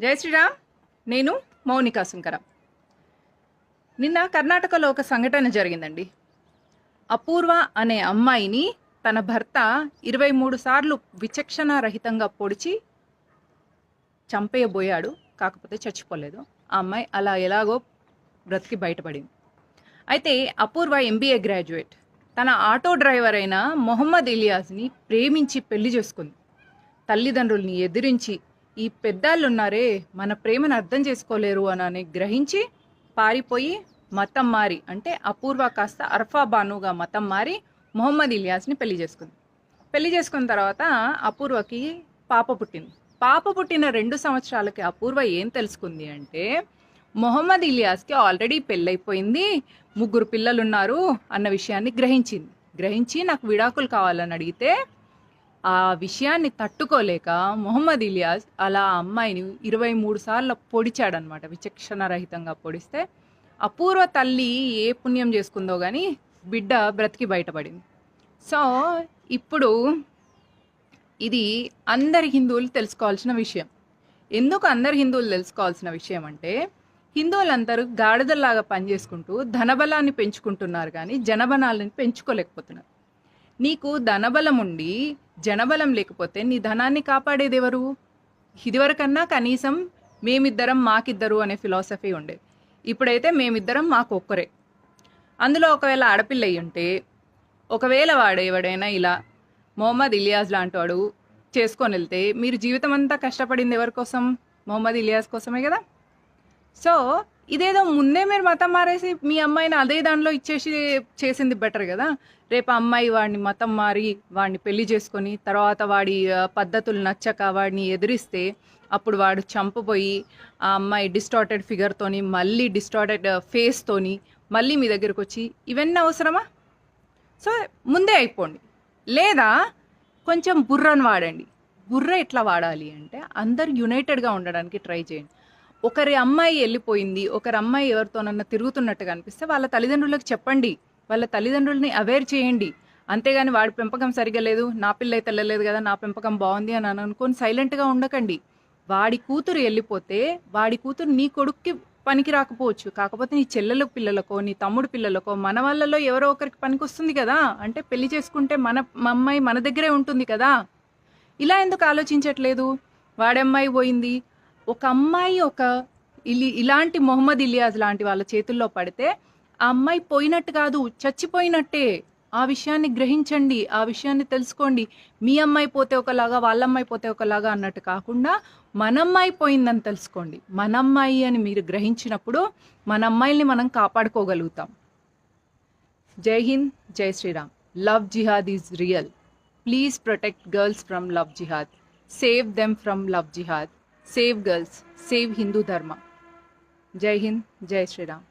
జై శ్రీరామ్. నేను మౌనికా సుంకర నిన్న కర్ణాటకలో ఒక సంఘటన జరిగిందండి. అపూర్వ అనే అమ్మాయిని తన భర్త ఇరవై మూడు సార్లు విచక్షణ రహితంగా పొడిచి చంపేయబోయాడు కాకపోతే చచ్చిపోలేదు. ఆ అమ్మాయి అలా ఎలాగో బ్రతికి బయటపడింది. అయితే అపూర్వ ఎంబీఏ గ్రాడ్యుయేట్. తన ఆటో డ్రైవర్ అయిన మొహమ్మద్ ఇలియాస్ని ప్రేమించి పెళ్ళి చేసుకుంది. తల్లిదండ్రుల్ని ఎదిరించి ఈ పెద్దాళ్ళున్నారే మన ప్రేమను అర్థం చేసుకోలేరు అని గ్రహించి పారిపోయి మతం మారి అంటే అపూర్వ కాస్త అర్ఫా బానుగా మతం మారి మొహమ్మద్ ఇలియాస్ని పెళ్ళి చేసుకుంది. పెళ్ళి చేసుకున్న తర్వాత అపూర్వకి పాప పుట్టింది. పాప పుట్టిన రెండు సంవత్సరాలకి అపూర్వ ఏం తెలుసుకుంది అంటే మొహమ్మద్ ఇలియాస్కి ఆల్రెడీ పెళ్ళైపోయింది ముగ్గురు పిల్లలు ఉన్నారు అన్న విషయాన్ని గ్రహించింది. గ్రహించి నాకు విడాకులు కావాలని అడిగితే ఆ విషయాన్ని తట్టుకోలేక మొహమ్మద్ ఇలియాస్ అలా ఆ అమ్మాయిని ఇరవై మూడు సార్లు పొడిచాడనమాట విచక్షణరహితంగా పొడిస్తే అపూర్వ తల్లి ఏ పుణ్యం చేసుకుందో కానీ బిడ్డ బ్రతికి బయటపడింది. సో ఇప్పుడు ఇది అందరి హిందువులు తెలుసుకోవాల్సిన విషయం. ఎందుకు అందరు హిందువులు తెలుసుకోవాల్సిన విషయం అంటే హిందువులందరూ గాడిదల్లాగా పనిచేసుకుంటూ ధనబలాన్ని పెంచుకుంటున్నారు కానీ జనబలాన్ని పెంచుకోలేకపోతున్నారు. నీకు ధనబలం ఉండి జనబలం లేకపోతే నీ ధనాన్ని కాపాడేది ఎవరు ఇదివరకన్నా కనీసం మేమిద్దరం మాకిద్దరు అనే ఫిలాసఫీ ఉండేది ఇప్పుడైతే మేమిద్దరం మాకు ఒక్కరే అందులో ఒకవేళ ఆడపిల్ల అయి ఉంటే ఒకవేళ వాడు ఎవడైనా ఇలా మొహమ్మద్ ఇలియాజ్ లాంటి వాడు చేసుకొని వెళ్తే మీరు జీవితం అంతా కష్టపడింది ఎవరి కోసం? మొహమ్మద్ ఇలియాజ్ కోసమే కదా? సో ఇదేదో ముందే మీరు మతం మారేసి మీ అమ్మాయిని అదే దానిలో ఇచ్చేసి చేసింది బెటర్ కదా. రేపు అమ్మాయి వాడిని మతం మారి వాడిని పెళ్ళి చేసుకొని తర్వాత వాడి పద్ధతులు నచ్చక వాడిని ఎదిరిస్తే అప్పుడు వాడు చంపబోయి ఆ అమ్మాయి డిస్టార్టెడ్ ఫిగర్తోని మళ్ళీ డిస్టార్టెడ్ ఫేస్తోని మళ్ళీ మీ దగ్గరకు వచ్చి ఇవన్నీ అవసరమా? సో ముందే అయిపోండి. లేదా కొంచెం బుర్రను వాడండి. బుర్ర ఎట్లా వాడాలి అంటే అందరు యునైటెడ్గా ఉండడానికి ట్రై చేయండి. ఒకరి అమ్మాయి వెళ్ళిపోయింది ఒకరి అమ్మాయి ఎవరితోనన్నా తిరుగుతున్నట్టుగా అనిపిస్తే వాళ్ళ తల్లిదండ్రులకు చెప్పండి వాళ్ళ తల్లిదండ్రులని అవేర్ చేయండి. అంతేగాని వాడి పెంపకం సరిగా లేదు నా పిల్ల అయితే వెళ్ళలేదు కదా నా పెంపకం బాగుంది అని అనుకొని సైలెంట్గా ఉండకండి. వాడి కూతురు వెళ్ళిపోతే వాడి కూతురు నీ కొడుక్కి పనికి రాకపోవచ్చు. కాకపోతే నీ చెల్లెల పిల్లలకో నీ తమ్ముడు పిల్లలకో మన వాళ్ళలో ఎవరో ఒకరికి పనికి వస్తుంది కదా. అంటే పెళ్ళి చేసుకుంటే మన మా అమ్మాయి మన దగ్గరే ఉంటుంది కదా. ఇలా ఎందుకు ఆలోచించట్లేదు? వాడమ్మాయి పోయింది ఒక అమ్మాయి ఒక ఇలి ఇలాంటి మొహమ్మద్ ఇలియాజ్ లాంటి వాళ్ళ చేతుల్లో పడితే ఆ అమ్మాయి పోయినట్టు కాదు చచ్చిపోయినట్టే. ఆ విషయాన్ని గ్రహించండి ఆ విషయాన్ని తెలుసుకోండి. మీ అమ్మాయి పోతే ఒకలాగా వాళ్ళ అమ్మాయి పోతే ఒకలాగా అన్నట్టు కాకుండా మన అమ్మాయి పోయిందని తెలుసుకోండి. మన అమ్మాయి అని మీరు గ్రహించినప్పుడు మన అమ్మాయిల్ని మనం కాపాడుకోగలుగుతాం. జై హింద్ జై Shriram. Love jihad is real. Please protect girls from love jihad. Save them from love jihad. Save girls save Hindu ధర్మ జై హింద్ జై శ్రీరామ్